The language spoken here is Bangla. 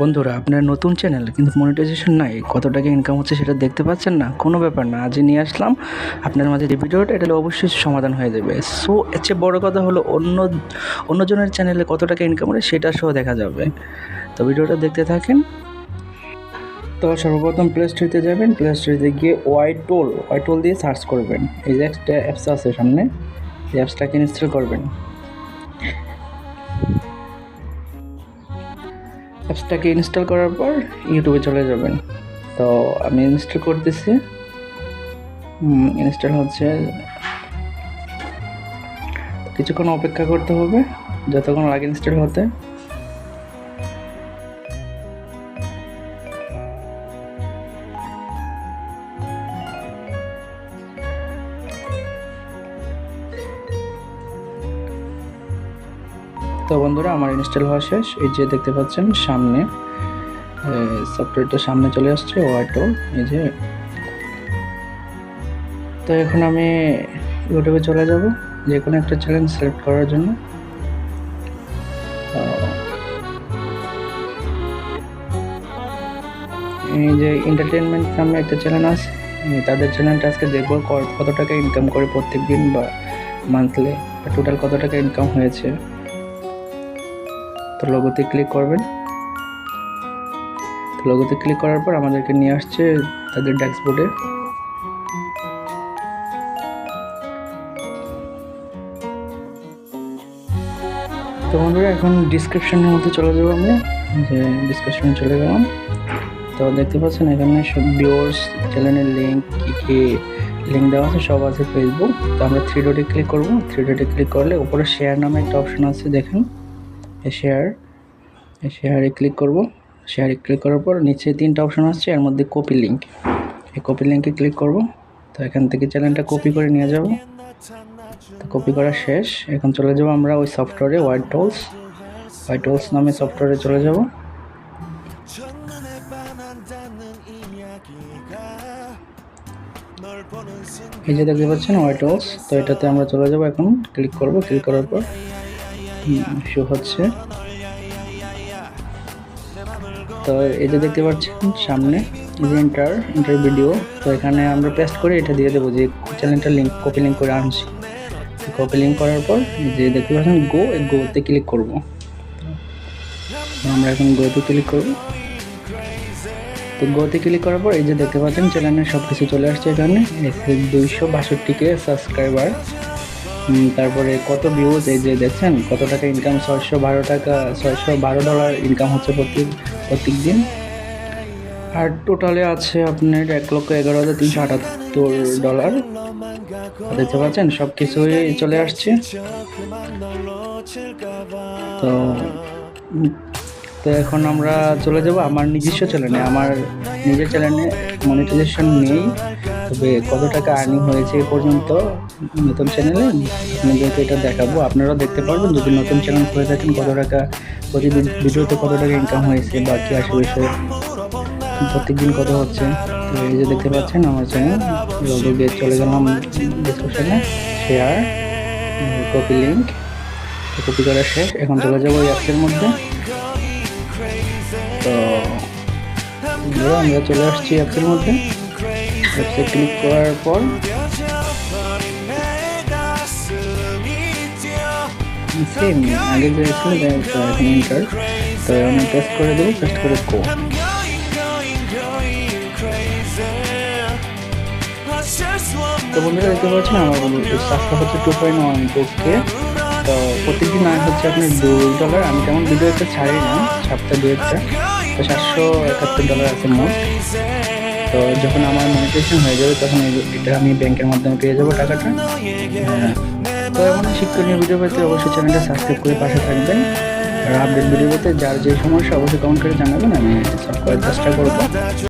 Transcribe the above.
বন্ধুরা, আপনার নতুন চ্যানেল কিন্তু মনিটাইজেশন নাই। কত টাকা ইনকাম হচ্ছে সেটা দেখতে পাচ্ছেন না, কোনো ব্যাপার না। আজই নিয়ে আসলাম। আপনার মাঝে যে ভিডিওটা, এটা অবশ্যই সমাধান হয়ে যাবে। সো এর চেয়ে বড়ো কথা হলো অন্য, অন্যজনের চ্যানেলে কত টাকা ইনকাম করে সেটা সহ দেখা যাবে। তো ভিডিওটা দেখতে থাকেন। তো সর্বপ্রথম প্লে স্টোরিতে যাবেন। প্লে স্টোরিতে গিয়ে ওয়াই টোল ওয়াই টোল দিয়ে সার্চ করবেন। এই যে একটা অ্যাপস আছে সামনে, এই অ্যাপসটাকে ইনস্টল করবেন। অ্যাপসটাকে ইনস্টল করার পর ইউটিউবে চলে যাবেন। তো আমি ইনস্টল করতেছি। ইনস্টল হচ্ছে। কিছুক্ষণ অপেক্ষা করতে হবে, যতক্ষণ লাগে ইনস্টল হতে। তো বন্ধুরা, আমার ইনস্টল হওয়া শেষ। এই যে দেখতে পাচ্ছেন, সামনে সফটওয়্যারটা সামনে চলে আসছে ওয়াটো এই যে। তো এখন আমি ইউটিউবে চলে যাব যে কোনো একটা চ্যানেল সিলেক্ট করার জন্য। এই যে এন্টারটেনমেন্ট নামে একটা চ্যানেল আছে তাদের চ্যানেলটা আজকে দেখব কত টাকা ইনকাম করে প্রত্যেক দিন বা মান্থলি টোটাল কত টাকা ইনকাম হয়েছে। তো লোগোতে ক্লিক করবেন। তো লোগোতে ক্লিক করার পর আমাদেরকে নিয়ে আসছে তাদের ড্যাশবোর্ডে তো বন্ধুরা, এখন ডিসক্রিপশনের মধ্যে চলে যাব আমরা। যে ডিসক্রিপশনে চলে গেলাম। তো দেখতে পাচ্ছেন এখানে সব ভিউয়ার্স চ্যানেলের লিঙ্ক কী কী লিঙ্ক দেওয়া আছে সব আছে ফেসবুক তো আমরা থ্রি ডটে ক্লিক করব। থ্রি ডটে ক্লিক করলে উপরে শেয়ার নামে একটা অপশন আছে, দেখেন। শেয়ার শেয়ারে ক্লিক করব। শেয়ারে ক্লিক করার পর নিচে তিনটা অপশন আসছে, এর মধ্যে কপি লিঙ্ক এই কপি লিঙ্কে ক্লিক করব। তো এখান থেকে চ্যানেলটা কপি করে নিয়ে যাব। কপি করা শেষ। এখন চলে যাব আমরা ওই সফটওয়্যারে হোয়াইট টোলস হোয়াইট টোলস নামে সফটওয়্যারে চলে যাব। এই যে দেখতে পাচ্ছেন হোয়াইট টোলস তো এটাতে আমরা চলে যাব এখন। ক্লিক করব। ক্লিক করার পর শো হচ্ছে? তো এই যে দেখতে পাচ্ছেন সামনে যে ইন্টার ইন্টার ভিডিও তো এখানে আমরা পেস্ট করে এটা দিয়ে দেবো যে চ্যানেলটা লিঙ্ক কপি লিঙ্ক করে আনছি। কপি লিঙ্ক করার পর যে দেখতে পাচ্ছেন গো এই গোতে ক্লিক করব। আমরা এখন গোতে ক্লিক করব। তো গোতে ক্লিক করার পর এই যে দেখতে পাচ্ছেন চ্যানেলের সব কিছু চলে আসছে এখানে। দুইশো বাষট্টিকে সাবস্ক্রাইবার তারপরে কত ভিউজ এই যে দেখছেন কত টাকা ইনকাম ছয়শো বারো টাকা ছয়শো বারো ডলার ইনকাম হচ্ছে প্রত্যেক প্রত্যেক দিন আর টোটালে আছে আপনার এক লক্ষ এগারো হাজার তিনশো আটাত্তর ডলার দেখতে পাচ্ছেন সব কিছুই চলে আসছে। তো তো এখন আমরা চলে যাব আমার নিজস্ব চ্যানেলে আমার নিজের চ্যানেলে মনিটাইজেশন নেই। তবে কত টাকা আর্নিং হয়েছে এ পর্যন্ত? নতুন চ্যানেলে আপনাদেরকে এটা দেখাবো, আপনারাও দেখতে পারবেন যদি নতুন চ্যানেল করে থাকেন কত টাকা প্রতিদিন ভিডিওতে কত টাকা ইনকাম হয়েছে বা কি প্রত্যেক দিন কত হচ্ছে? তো এই যে দেখতে পাচ্ছেন আমার চ্যানেল লগে চলে গেলাম ডিসক্রিপশনে শেয়ার কপি লিঙ্ক কপি করা শেষ, এখন চলে যাব ওই অ্যাপসের মধ্যে। তো আমরা চলে আসছি অ্যাপসের মধ্যে। অ্যাপসে ক্লিক করার পর সেম আগে তো আমি টেস্ট করে দেবো টেস্ট করে কো তো বন্ধুরা, দেখতে পাচ্ছেন, আমার সাতটা হচ্ছে টু পয়েন্ট ওয়ান তো প্রত্যেকদিন আয় হচ্ছে আপনার দুই ডলার আমি তেমন ভিডিও একটা ছাড়ি না সপ্তাহে দু একটা। তো সাতশো একাত্তর ডলার আছে মোট। তো যখন আমার মনিটেশন হয়ে যাবে, তখন এটা আমি ব্যাংকের মাধ্যমে পেয়ে যাব টাকাটা। হ্যাঁ। তো এমন শিক্ষণীয় ভিডিও পেতে অবশ্যই চ্যানেলটা সাবস্ক্রাইব করে পাশে থাকবেন। আর আপডেট ভিডিও পেতে যার যে সমস্যা, অবশ্যই কমেন্ট করে জানাবেন, আমি সব করার চেষ্টা করব।